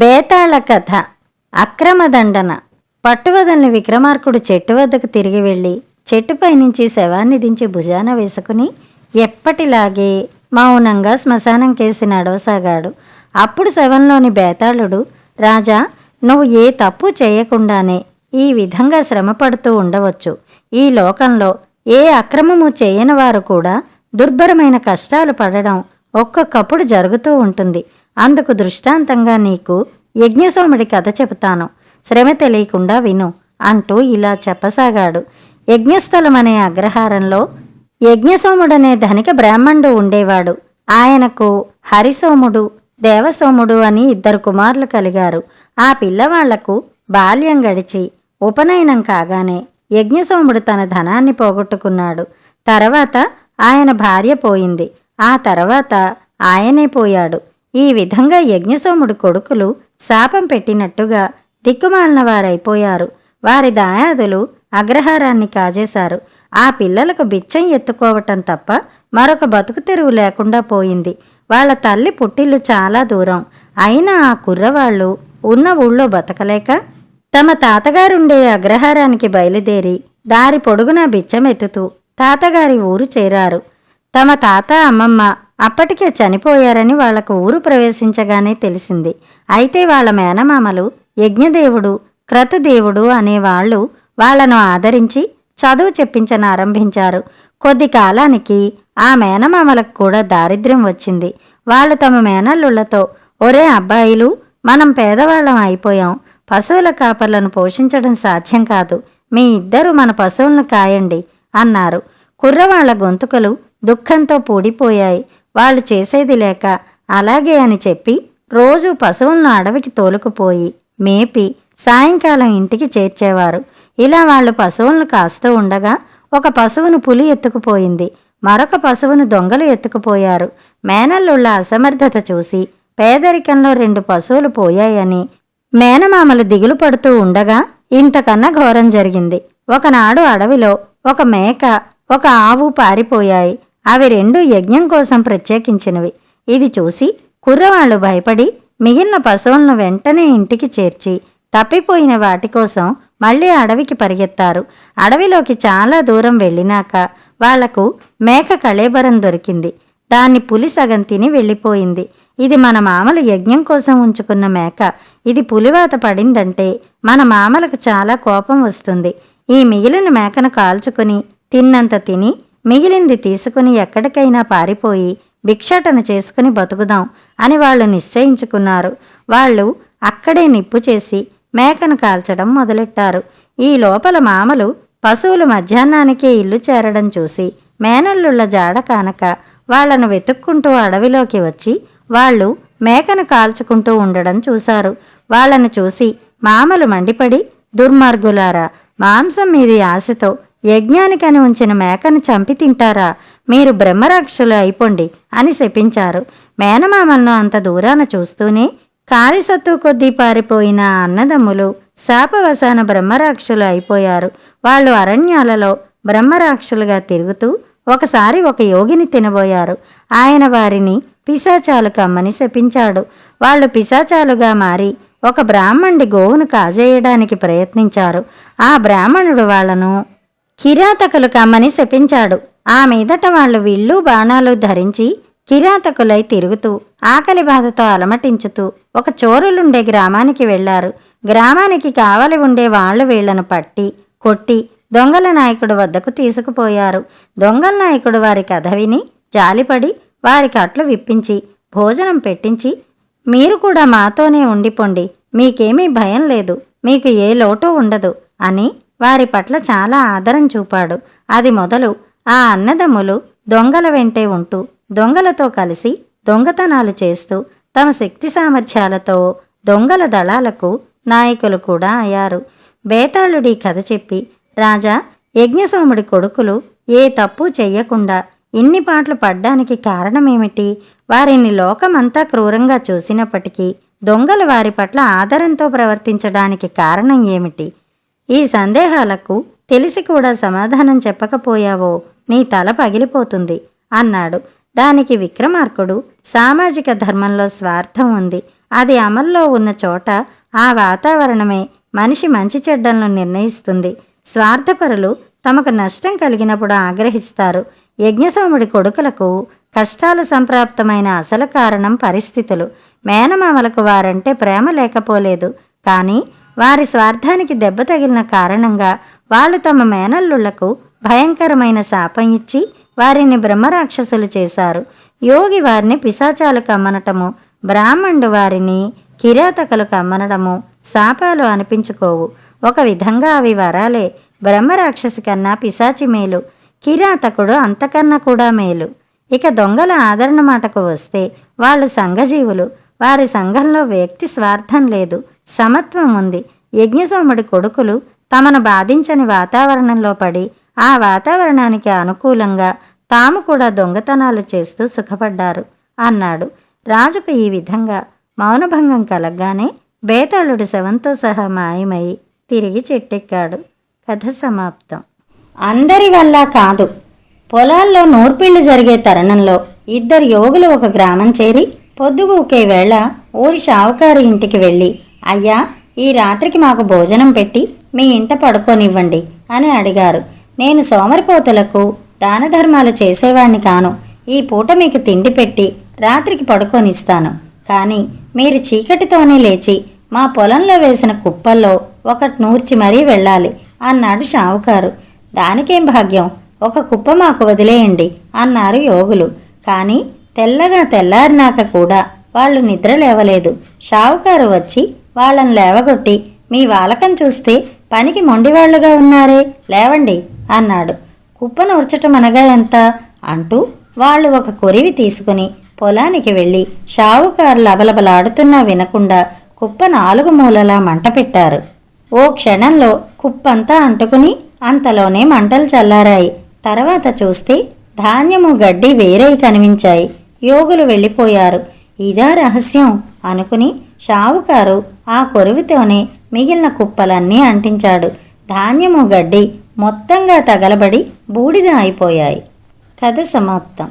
బేతాళ కథ అక్రమదండన పట్టువదల్ని విక్రమార్కుడు చెట్టు వద్దకు తిరిగి వెళ్ళి చెట్టుపై నుంచి శవాన్ని దించి భుజాన వేసుకుని ఎప్పటిలాగే మౌనంగా శ్మశానం కేసి నడవసాగాడు. అప్పుడు శవంలోని బేతాళుడు రాజా నువ్వు ఏ తప్పు చేయకుండానే ఈ విధంగా శ్రమపడుతూ ఉండవచ్చు. ఈ లోకంలో ఏ అక్రమము చేయని వారు కూడా దుర్భరమైన కష్టాలు పడడం ఒక్కొక్కప్పుడు జరుగుతూ ఉంటుంది. అందుకు దృష్టాంతంగా నీకు యజ్ఞసోముడి కథ చెబుతాను. శ్రమ తెలియకుండా విను అంటూ ఇలా చెప్పసాగాడు. యజ్ఞస్థలం అనే అగ్రహారంలో యజ్ఞసోముడనే ధనిక బ్రాహ్మణుడు ఉండేవాడు. ఆయనకు హరిసోముడు దేవసోముడు అని ఇద్దరు కుమారులు కలిగారు. ఆ పిల్లవాళ్ళకు బాల్యం గడిచి ఉపనయనం కాగానే యజ్ఞసోముడు తన ధనాన్ని పోగొట్టుకున్నాడు. తర్వాత ఆయన భార్య పోయింది. ఆ తర్వాత ఆయనే పోయాడు. ఈ విధంగా యజ్ఞసోముడు కొడుకులు శాపం పెట్టినట్టుగా దిక్కుమాలిన వారైపోయారు. వారి దాయాదులు అగ్రహారాన్ని కాజేశారు. ఆ పిల్లలకు బిచ్చం ఎత్తుకోవటం తప్ప మరొక బతుకు తెరువు లేకుండా పోయింది. వాళ్ళ తల్లి పుట్టిల్లు చాలా దూరం. అయినా ఆ కుర్రవాళ్ళు ఉన్న ఊళ్ళో బతకలేక తమ తాతగారుండే అగ్రహారానికి బయలుదేరి దారి పొడుగునా బిచ్చమెత్తుతూ తాతగారి ఊరు చేరారు. తమ తాత అమ్మమ్మ అప్పటికే చనిపోయారని వాళ్ళకు ఊరు ప్రవేశించగానే తెలిసింది. అయితే వాళ్ళ మేనమామలు యజ్ఞదేవుడు క్రతుదేవుడు అనేవాళ్ళు వాళ్ళను ఆదరించి చదువు చెప్పించనారంభించారు కొద్ది కాలానికి ఆ మేనమామలకు కూడా దారిద్ర్యం వచ్చింది. వాళ్ళు తమ మేనల్లుళ్ళతో ఒరే అబ్బాయిలు మనం పేదవాళ్ళం అయిపోయాం. పశువుల కాపర్లను పోషించడం సాధ్యం కాదు. మీ ఇద్దరు మన పశువులను కాయండి అన్నారు. కుర్రవాళ్ళ గొంతుకలు దుఃఖంతో పూడిపోయాయి. వాళ్ళు చేసేది లేక అలాగే అని చెప్పి రోజు పశువులను అడవికి తోలుకుపోయి మేపి సాయంకాలం ఇంటికి చేర్చేవారు. ఇలా వాళ్ళు పశువులను కాస్తూ ఉండగా ఒక పశువును పులి ఎత్తుకుపోయింది. మరొక పశువును దొంగలు ఎత్తుకుపోయారు. మేనల్లుళ్ళ అసమర్థత చూసి పేదరికంలో రెండు పశువులు పోయాయని మేనమామలు దిగులు పడుతూ ఉండగా ఇంతకన్నా ఘోరం జరిగింది. ఒకనాడు అడవిలో ఒక మేక ఒక ఆవు పారిపోయాయి. అవి రెండు యజ్ఞం కోసం ప్రత్యేకించినవి. ఇది చూసి కుర్రవాళ్ళు భయపడి మిగిలిన పశువులను వెంటనే ఇంటికి చేర్చి తప్పిపోయిన వాటి కోసం మళ్ళీ అడవికి పరిగెత్తారు. అడవిలోకి చాలా దూరం వెళ్ళినాక వాళ్ళకు మేక కళేబరం దొరికింది. దాన్ని పులి సగం తిని వెళ్ళిపోయింది. ఇది మన మామలు యజ్ఞం కోసం ఉంచుకున్న మేక. ఇది పులివాత పడిందంటే మన మామలకు చాలా కోపం వస్తుంది. ఈ మిగిలిన మేకను కాల్చుకుని తిన్నంత తిని మిగిలింది తీసుకుని ఎక్కడికైనా పారిపోయి భిక్షాటన చేసుకుని బతుకుదాం అని వాళ్ళు నిశ్చయించుకున్నారు. వాళ్ళు అక్కడే నిప్పు చేసి మేకను కాల్చడం మొదలెట్టారు. ఈ లోపల మామలు పశువులు మధ్యాహ్నానికే ఇల్లు చేరడం చూసి మేనల్లుళ్ళ జాడ కానక వాళ్ళను వెతుక్కుంటూ అడవిలోకి వచ్చి వాళ్ళు మేకను కాల్చుకుంటూ ఉండడం చూశారు. వాళ్ళను చూసి మామలు మండిపడి దుర్మార్గులారా మాంసం మీది ఆశతో యజ్ఞానికని ఉంచిన మేకను చంపి తింటారా? మీరు బ్రహ్మరాక్షులు అయిపోండి అని శపించారు. మేనమామలను అంత దూరాన చూస్తూనే కాలిసత్తు కొద్దీ పారిపోయిన అన్నదమ్ములు శాపవశాన బ్రహ్మరాక్షులు అయిపోయారు. వాళ్ళు అరణ్యాలలో బ్రహ్మరాక్షులుగా తిరుగుతూ ఒకసారి ఒక యోగిని తినబోయారు. ఆయన వారిని పిశాచాలు కమ్మని శపించాడు. వాళ్ళు పిశాచాలుగా మారి ఒక బ్రాహ్మణుడి గోవును కాజేయడానికి ప్రయత్నించారు. ఆ బ్రాహ్మణుడు వాళ్ళను కిరాతకులు కమ్మని శపించాడు. ఆ మీదట వాళ్ళు విల్లు బాణాలు ధరించి కిరాతకులై తిరుగుతూ ఆకలి బాధతో అలమటించుతూ ఒక చోరులుండే గ్రామానికి వెళ్ళారు గ్రామానికి కావలి ఉండే వాళ్ళు వీళ్ళను పట్టి కొట్టి దొంగల నాయకుడు వద్దకు తీసుకుపోయారు. దొంగల నాయకుడు వారి కథ విని జాలిపడి వారి కట్లు విప్పించి భోజనం పెట్టించి మీరు కూడా మాతోనే ఉండిపోండి మీకేమీ భయం లేదు మీకు ఏ లోటు ఉండదు అని వారి పట్ల చాలా ఆదరం చూపాడు. అది మొదలు ఆ అన్నదమ్ములు దొంగల వెంటే ఉంటూ దొంగలతో కలిసి దొంగతనాలు చేస్తూ తమ శక్తి సామర్థ్యాలతో దొంగల దళాలకు నాయకులు కూడా అయ్యారు. బేతాళుడి కథ చెప్పి రాజా యజ్ఞసోముడి కొడుకులు ఏ తప్పు చెయ్యకుండా ఇన్ని పాటలు పడ్డానికి కారణమేమిటి? వారిని లోకమంతా క్రూరంగా చూసినప్పటికీ దొంగలు వారి పట్ల ఆదరంతో ప్రవర్తించడానికి కారణం ఏమిటి? ఈ సందేహాలకు తెలిసి కూడా సమాధానం చెప్పకపోయావో నీ తల పగిలిపోతుంది అన్నాడు. దానికి విక్రమార్కుడు సామాజిక ధర్మంలో స్వార్థం ఉంది. అది అమల్లో ఉన్న చోట ఆ వాతావరణమే మనిషి మంచి చెడ్డలను నిర్ణయిస్తుంది. స్వార్థపరులు తమకు నష్టం కలిగినప్పుడు ఆగ్రహిస్తారు. యజ్ఞసోముడి కొడుకులకు కష్టాలు సంప్రాప్తమైన అసలు కారణం పరిస్థితులు. మేనమామలకు వారంటే ప్రేమ లేకపోలేదు. కానీ వారి స్వార్థానికి దెబ్బ తగిలిన కారణంగా వాళ్ళు తమ మేనల్లుళ్ళకు భయంకరమైన శాపం ఇచ్చి వారిని బ్రహ్మరాక్షసులు చేశారు. యోగి వారిని పిశాచాలు కమ్మనటము బ్రాహ్మణుడు వారిని కిరాతకులు కమ్మనడము శాపాలు అనిపించుకోవు. ఒక విధంగా అవి వరాలే. బ్రహ్మరాక్షసి కన్నా పిశాచి మేలు. కిరాతకుడు అంతకన్నా కూడా మేలు. ఇక దొంగల ఆదరణ మాటకు వస్తే వాళ్ళు సంఘజీవులు. వారి సంఘంలో వ్యక్తి స్వార్థం లేదు. సమత్వం ఉంది. యజ్ఞసోముడి కొడుకులు తమను బాధించని వాతావరణంలో పడి ఆ వాతావరణానికి అనుకూలంగా తాము కూడా దొంగతనాలు చేస్తూ సుఖపడ్డారు అన్నాడు. రాజుకు ఈ విధంగా మౌనభంగం కలగ్గానే బేతాళుడు శవంతో సహా మాయమై తిరిగి చెట్టెక్కాడు. కథ సమాప్తం. అందరి వల్ల కాదు. పొలాల్లో నూర్పిళ్ళు జరిగే తరుణంలో ఇద్దరు యోగులు ఒక గ్రామం చేరి పొద్దుగూకే వేళ ఊరి షావుకారు ఇంటికి వెళ్ళి అయ్యా ఈ రాత్రికి మాకు భోజనం పెట్టి మీ ఇంట పడుకోనివ్వండి అని అడిగారు. నేను సోమరిపోతులకు దాన ధర్మాలు చేసేవాణ్ణి కాను. ఈ పూట మీకు తిండి పెట్టి రాత్రికి పడుకోనిస్తాను. కానీ మీరు చీకటితోనే లేచి మా పొలంలో వేసిన కుప్పల్లో ఒకటి నూర్చి మరీ వెళ్ళాలి అన్నాడు షావుకారు. దానికేం భాగ్యం? ఒక కుప్ప మాకు వదిలేయండి అన్నారు యోగులు. కానీ తెల్లగా తెల్లారినాక కూడా వాళ్ళు నిద్ర లేవలేదు. షావుకారు వచ్చి వాళ్ళని లేవగొట్టి మీ వాలకం చూస్తే పనికి మొండివాళ్ళుగా ఉన్నారే లేవండి అన్నాడు. కుప్పను ఉర్చటం అనగా ఎంత? అంటూ వాళ్ళు ఒక కొరివి తీసుకుని పొలానికి వెళ్ళి షావుకారు లబలబలాడుతున్నా వినకుండా కుప్ప నాలుగు మూలలా మంట పెట్టారు ఓ క్షణంలో కుప్పంతా అంటుకుని అంతలోనే మంటలు చల్లారాయి. తర్వాత చూస్తే ధాన్యము గడ్డి వేరై కనిపించాయి. యోగులు వెళ్ళిపోయారు. ఇదా రహస్యం అనుకుని షావుకారు ఆ కొరువితోనే మిగిలిన కుప్పలన్నీ అంటించాడు. ధాన్యము గడ్డి మొత్తంగా తగలబడి బూడిద అయిపోయాయి. కథ సమాప్తం.